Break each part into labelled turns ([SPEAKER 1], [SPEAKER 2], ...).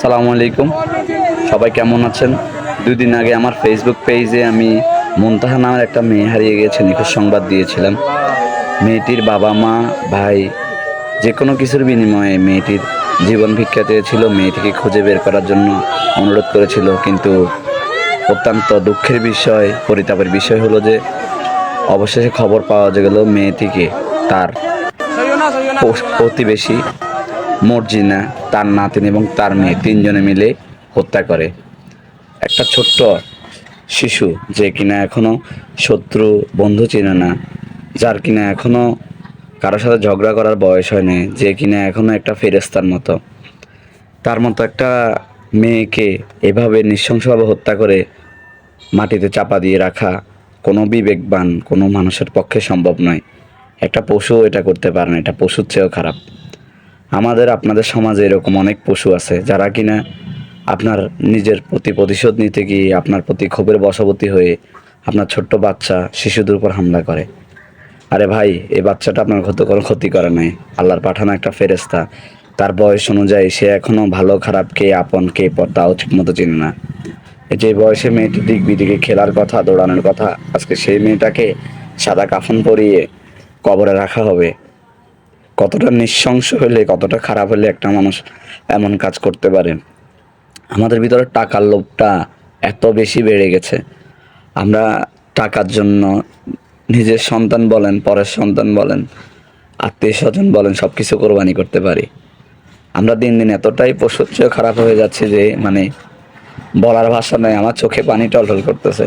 [SPEAKER 1] সালামু আলাইকুম। সবাই কেমন আছেন? দুই দিন আগে আমার ফেসবুক পেজে আমি মুনতাহা নামের একটা মেয়ে হারিয়ে গেছে নিখোঁজ সংবাদ দিয়েছিলাম। মেয়েটির বাবা মা ভাই যে কোনো কিছুর বিনিময়ে মেয়েটির জীবন ভিক্ষা চেয়েছিল মেয়েটিকে খুঁজে বের করার জন্য অনুরোধ করেছিল। কিন্তু অত্যন্ত দুঃখের বিষয় পরিতাপের বিষয় হলো যে অবশেষে খবর পাওয়া গেল মেয়েটিকে তার প্রতিবেশী মর্জিনা, তার নাতিন এবং তার মেয়ে তিনজনে মিলে হত্যা করে। একটা ছোট্ট শিশু যে কিনা এখনও শত্রু, বন্ধু চেনে না, যার কিনা এখনও কারোর সাথে ঝগড়া করার বয়স হয়নি, যে কিনা এখনও একটা ফেরেস্তার মতো। তার মতো একটা মেয়েকে এভাবে নৃশংসভাবে হত্যা করে মাটিতে চাপা দিয়ে রাখা কোনো বিবেকবান, কোনো মানুষের পক্ষে সম্ভব নয়। একটা পশু এটা করতে পারে না, এটা পশুর চেয়েও খারাপ। আমাদের, আপনাদের সমাজে এরকম অনেক পশু আছে যারা কিনা আপনার নিজের প্রতি প্রতিশোধ নিতে গিয়ে আপনার প্রতি ক্ষোভের বশবর্তী হয়ে আপনার ছোট্ট বাচ্চা, শিশুদের উপর হামলা করে। আরে ভাই এই বাচ্চাটা আপনার ক্ষতি, কোনো ক্ষতি করে নাই। আল্লাহর পাঠানো একটা ফেরেস্তা তার বয়স অনুযায়ী সে এখনও ভালো, খারাপ, কে আপন, কে পর তাও ঠিক মতো চিনে না। এই যে বয়সে মেয়েটি দিক বিদিকে খেলার কথা, দৌড়ানোর কথা, আজকে সেই মেয়েটাকে সাদা কাফন পরিয়ে কবরে রাখা হবে। কতটা নিঃশংস হলে, কতটা খারাপ হলে একটা মানুষ এমন কাজ করতে পারে? আমাদের ভিতরে টাকার লোভটা এত বেশি বেড়ে গেছে। আমরা টাকার জন্য নিজের সন্তান বলেন, পরের সন্তান বলেন, আত্মীয় স্বজন বলেন সব কিছু কোরবানি করতে পারি। আমরা দিন দিন এতটাই চেয়েও খারাপ হয়ে যাচ্ছে যে মানে বলার ভাষা নেই, আমার চোখে পানি টলটল করতেছে।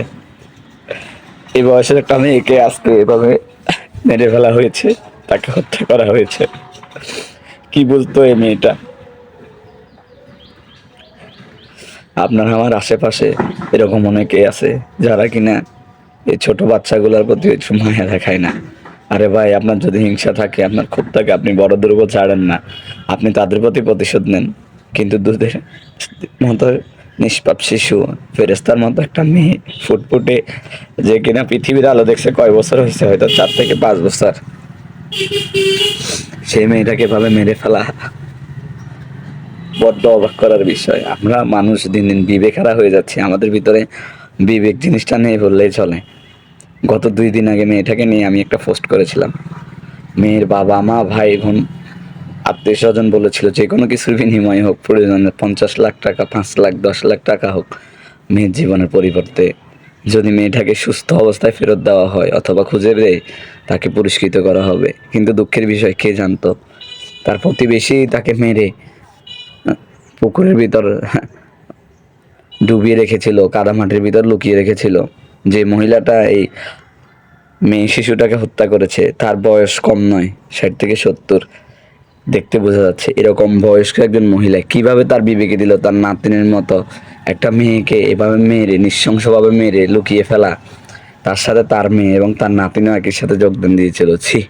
[SPEAKER 1] এই বয়সের একটা মেয়েকে আজকে এভাবে মেরে ফেলা হয়েছে। তাকে হত্যা করা হয়েছে। কি বলতো এই মেয়েটা? আপনার আমার আশেপাশে এরকম অনেকে আছে যারা কিনা এই ছোট বাচ্চাগুলোর প্রতি একটু মায়া দেখায় না। আরে ভাই, আপনার যদি হিংসা থাকে, আপনার ক্ষোভ থাকে, আপনি বড়দের উপর ছাড়েন না। আপনি তাদের প্রতি প্রতিশোধ নেন। কিন্তু দুধের মতো নিষ্পাপ শিশু ফেরেস্তার মতো একটা মেয়ে ফুটফুটে যে কিনা পৃথিবীর আলো দেখছে কয় বছর হয়েছে, হয়তো চার থেকে পাঁচ বছর। সেই মেয়েটাকে ভাবে মেরে ফেলা বড্ড অবাক করার বিষয়। আমরা মানুষ দিন দিন বিবেকারা হয়ে যাচ্ছি। আমাদের ভিতরে বিবেক জিনিসটা নেই বললেই চলে। গত দুই দিন আগে মেয়েটাকে নিয়ে আমি একটা পোস্ট করেছিলাম। মেয়ের বাবা, মা, ভাই, বোন, আত্মীয় স্বজন বলেছিল, যে কোনো কিছুর বিনিময় হোক, প্রয়োজনে পঞ্চাশ লাখ টাকা, পাঁচ লাখ, দশ লাখ টাকা হোক, মেয়ের জীবনের পরিবর্তে যদি মেয়েটাকে সুস্থ অবস্থায় ফেরত দেওয়া হয় অথবা খুঁজে পেয়ে তাকে পুরস্কৃত করা হবে। কিন্তু দুঃখের বিষয়, কে জানতো? তার প্রতিবেশী তাকে মেরে পুকুরের ভিতর ডুবিয়ে রেখেছিল, কাদামাটির ভিতর লুকিয়ে রেখেছিল। যে মহিলাটা এই মেয়ে শিশুটাকে হত্যা করেছে, তার বয়স কম নয়, ষাট থেকে সত্তর। দেখতে বোঝা যাচ্ছে, এরকম বয়স্ক একজন মহিলা কীভাবে তার বিবেকে দিল তার নাতিনের মতো একটা মেয়েকে এভাবে মেরে, নৃশংসভাবে মেরে লুকিয়ে ফেলা। তার সাথে তার মেয়ে এবং তার নাতিনও একই সাথে যোগদান দিয়েছিল। ছি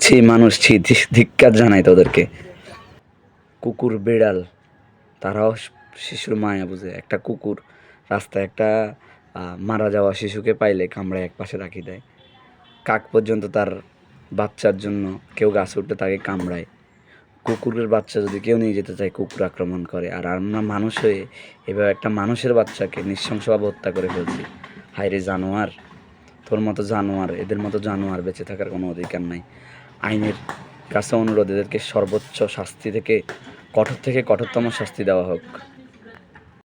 [SPEAKER 1] ছি মানুষ, ছি ধিক- ধিক্কার জানাই তোদেরকে। কুকুর বিড়াল, তারাও শিশুর মায়া বুঝে। একটা কুকুর রাস্তায় একটা মারা যাওয়া শিশুকে পাইলে কামড়ায় এক পাশে রাখি দেয়। কাক পর্যন্ত তার বাচ্চার জন্য কেউ গাছে উঠতে তাকে কামড়ায়। কুকুরের বাচ্চা যদি কেউ নিয়ে যেতে চায়, কুকুর আক্রমণ করে। আর আমরা মানুষ হয়ে এভাবে একটা মানুষের বাচ্চাকে নৃশংসভাবে হত্যা করে ফেলছি। হায়রে জানোয়ার, তোর মতো জানোয়ার, এদের মতো জানোয়ার বেঁচে থাকার কোনো অধিকার নাই। আইনের কাছে অনুরোধ, এদেরকে সর্বোচ্চ শাস্তি থেকে, কঠোর থেকে কঠোরতম শাস্তি দেওয়া হোক।